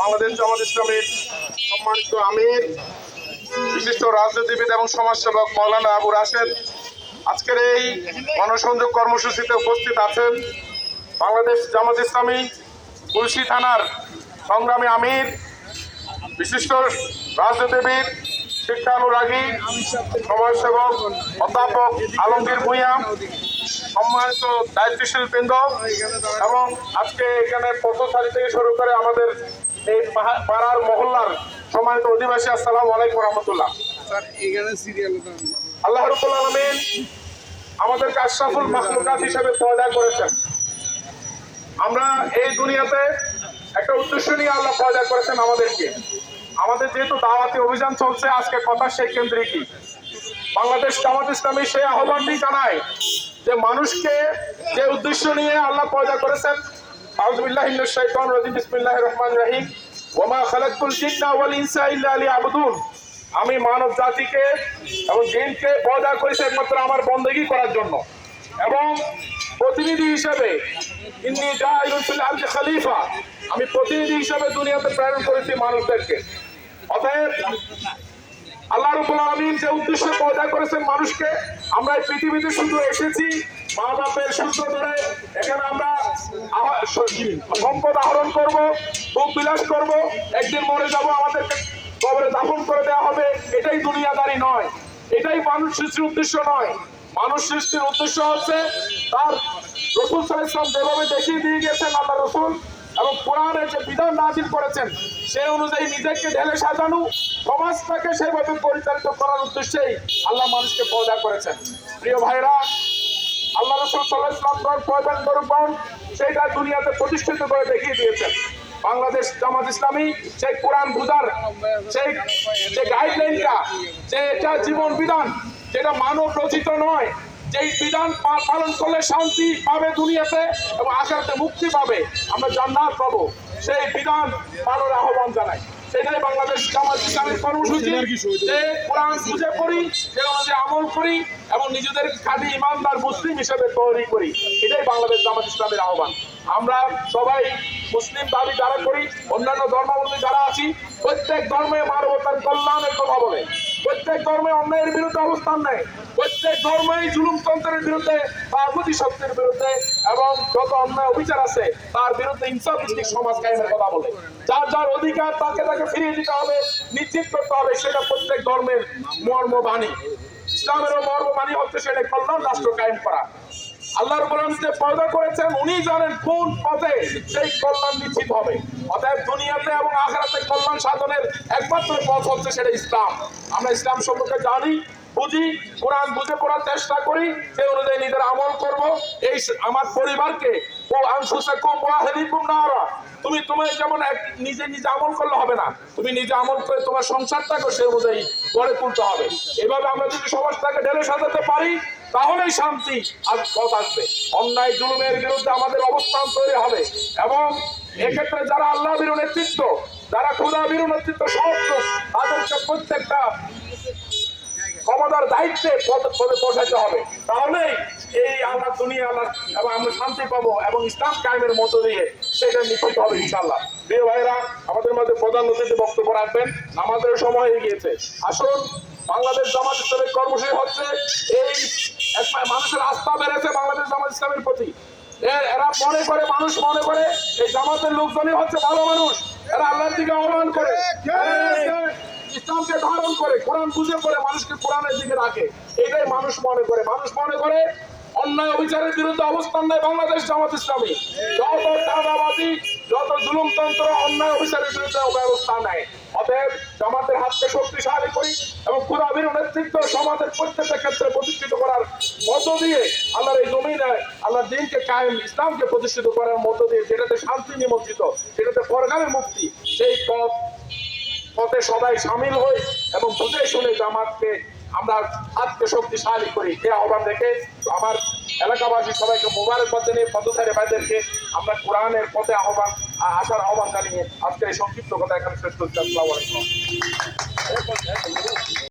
বাংলাদেশ জামাত ইসলামের সম্মানিত আমির, বিশিষ্ট রাজনীতিবিদ এবং সমাজসেবক মৌলানা আবু রাশেদ। আজকের এই গণসংযোগ কর্মসূচিতে উপস্থিত আছেন বাংলাদেশ জামাত ইসলামী, তুলসী থানার সংগ্রামী আমির, বিশিষ্ট রাজনীতিবিদ শিক্ষানুরাগী সমাজসেবক, অধ্যাপক আলমগীর ভূঁইয়া সম্মানিত দায়িত্বশীল বৃন্দ এবং আজকে এখানে পথচারী থেকে শুরু করে আমাদের এই পাড়ার মহল্লার সম্মানিত অধিবাসী আসসালামু আলাইকুম রহমতুল্লাহ। আল্লাহ রবুল আলমিন আমাদেরকে আশরাফুল মাহলুকাত হিসেবে পয়দা করেছেন। আমরা এই দুনিয়াতে একটা উদ্দেশ্য নিয়ে আল্লাহ পয়দা করেছেন আমাদেরকে। আমাদের যেহেতু দাওয়াতি অভিযান চলছে আজকে কথা সেই কেন্দ্রিকই বাংলাদেশ জামাত ইসলামী সেই আহ্বানটি জানায় যে মানুষকে যে উদ্দেশ্য নিয়ে আল্লাহ পয়দা করেছেন, আউযুবিল্লাহি মিনাশ শাইতানির রাজিম, বিসমিল্লাহির রহমানির রহিম। ওয়া মা খালাকতুল জিন্না ওয়াল ইনসা লিয়াবুদুন। আমি মানব জাতিকে এবং জিনকে পয়দা করেছি একমাত্র আমার বন্দেগী করার জন্য। এবং প্রতিনিধি হিসেবে খলিফা। আমি প্রতিনিধি হিসেবে দুনিয়াতে প্রেরণ করেছি মানুষদেরকে অতএব আল্লাহ রব্বুল আলামিন যে উদ্দেশ্যে পয়দা করেছেন মানুষকে, আমরা এই পৃথিবীতে শুধু এসেছি মা বাপের সূত্র ধরে। এখানে আমরা সম্পদ আহরণ করব, ভোগ বিলাস করব, একদিন মরে যাব, আমাদেরকে কবরে দাফন করে দেওয়া হবে। এটাই দুনিয়াদারি নয়। এটাই মানুষ সৃষ্টির উদ্দেশ্য নয়। মানুষ সৃষ্টির উদ্দেশ্য হচ্ছে তার রসুল আলাইহি যেভাবে দেখিয়ে দিয়ে গেছেন আল্লাহ রসুল এবং কোরআনের যে বিধান নাজিল করেছেন সে অনুযায়ী নিজেকে ঢেলে সাজানো, সমাজটাকে সেভাবে পরিচালিত করার উদ্দেশ্যেই আল্লাহ মানুষকে পয়দা করেছেন। প্রিয় ভাইরা, আল্লাহ রসুল সাল্লাহ ইসলাম পয়দান সেইটা দুনিয়াতে প্রতিষ্ঠিত করে দেখিয়ে দিয়েছেন। বাংলাদেশ জামাত ইসলামী সেই কোরআন বুঝার সেই যে গাইডলাইনটা যে এটা জীবন বিধান, যেটা মানব রচিত নয় যেই বিধান পালন করলে শান্তি পাবে দুনিয়াতে এবং আখেরাতে মুক্তি পাবে, আমরা জান্নাত পাবো। সেই বিধান পালনের আহ্বান জানাই। সেটাই বাংলাদেশ জামাত ইসলামের কর্মসূচি যে কোরআন বুঝে পড়ি সে অনুযায়ী আমল করি এবং নিজেদের খাঁটি ইমানদার মুসলিম হিসেবে তৈরি করি এটাই বাংলাদেশ জামাত ইসলামের আহ্বান। আমরা সবাই মুসলিম দাবি যারা করি অন্যান্য ধর্মাবলম্বী যারা আছি প্রত্যেক ধর্মে মানবতার কল্যাণের কথা বলে। প্রত্যেক ধর্মে অন্যায়ের বিরুদ্ধে অবস্থান নেয়। প্রত্যেক ধর্মেই জুলুমতন্ত্রের বিরুদ্ধে পার্বতী শক্তির বিরুদ্ধে এবং যত অন্যায় অবিচার আছে তার বিরুদ্ধে ইনসাফ ভিত্তিক সমাজ কায়েমের কথা বলে। যার যার অধিকার তাকে তাকে ফিরিয়ে দিতে হবে, নিশ্চিত করতে হবে, সেটা প্রত্যেক ধর্মের মর্মবাণী। ইসলামেরও মর্মবাণী হচ্ছে সেটা কল্যাণ, রাষ্ট্র কায়েম করা। আল্লাহর কোরআন যে পয়দা করেছেন, উনি জানেন কোন পথে সেই কল্যাণ নিশ্চিত হবে। অতএব দুনিয়াতে এবং আখেরাতে কল্যাণ সাধনের একমাত্র পথ হচ্ছে সেটা ইসলাম। আমরা ইসলাম সম্পর্কে জানি বুঝি কোরআন বুঝে পড়ার চেষ্টা করি সে অনুযায়ী নিজের আমল করব। এই আমার পরিবারকে তুমি তুমি যেমন এক নিজে নিজে আমল করলে হবে না তুমি নিজে আমল করে তোমার সংসারটাকে সে অনুযায়ী গড়ে তুলতে হবে। এভাবে আমরা যদি সমাজটাকে ঢেলে সাজাতে পারি তাহলেই শান্তি আর পথ আসবে। অন্যায় জুলুমের বিরুদ্ধে আমাদের অবস্থান তৈরি হবে। এবং এক্ষেত্রে যারা আল্লাহ বিরু নেতৃত্ব যারা খুদা বিরু নেতৃত্ব লোক, তাদেরকে প্রত্যেকটা ক্ষমতার দায়িত্বে পদ- হবে। তাহলেই এই আল্লাহ দুনিয়া, আল্লাহ এবং আমরা শান্তি পাবো এবং ইসলাম কায়েমের মধ্য দিয়ে সেটা নিশ্চিত হবে ইনশাল্লাহ প্রিয় ভাইরা আমাদের মধ্যে প্রধান অতিথি বক্তব্য রাখবেন। আমাদের সময় হয়ে গিয়েছে। আসুন, বাংলাদেশ জামাত ইসলামের কর্মসূচি হচ্ছে এই মানুষের আস্থা বেড়েছে বাংলাদেশ জামাত ইসলামের প্রতি। এরা মনে করে, মানুষ মনে করে, এই জামাতের লোকজনই হচ্ছে ভালো মানুষ। এরা আল্লাহর দিকে আহ্বান করে। ইসলামকে ধারণ করে, কোরআন বুঝে করে মানুষকে কোরআনের দিকে রাখে। এটাই মানুষ মনে করে। মানুষ মনে করে অন্যায় অবিচারের বিরুদ্ধে অবস্থান নেয় বাংলাদেশ জামাত ইসলামী। যত চাঁদাবাজি, যত জুলুমতন্ত্র, অন্যায় অবিচারের বিরুদ্ধে ব্যবস্থা নেয়। অতএব জামাতের হাতকে শক্তিশালী করি এবং খুদাবির নেতৃত্ব সমাজের প্রত্যেকটা ক্ষেত্রে প্রতিষ্ঠিত করার মধ্য দিয়ে আল্লাহর এই জমিনে, আল্লাহর দিনকে কায়েম, ইসলামকে প্রতিষ্ঠিত করার মধ্য দিয়ে যেটাতে শান্তি নিমন্ত্রিত সেটাতে পরকালের মুক্তি, সেই পথ পথে সবাই সামিল হই এবং বুঝে শুনে জামাতকে আমরা হাতকে শক্তিশালী করি। এই আহ্বান দেখে আমার এলাকাবাসী সবাইকে মোবারক মোবারকবাদ জানিয়ে পথচারী ভাইদেরকে আমরা কোরআনের পথে আহ্বান আসার আহ্বান জানিয়ে আজকের এই সংক্ষিপ্ত কথা এখানে শেষ আলাইকুম।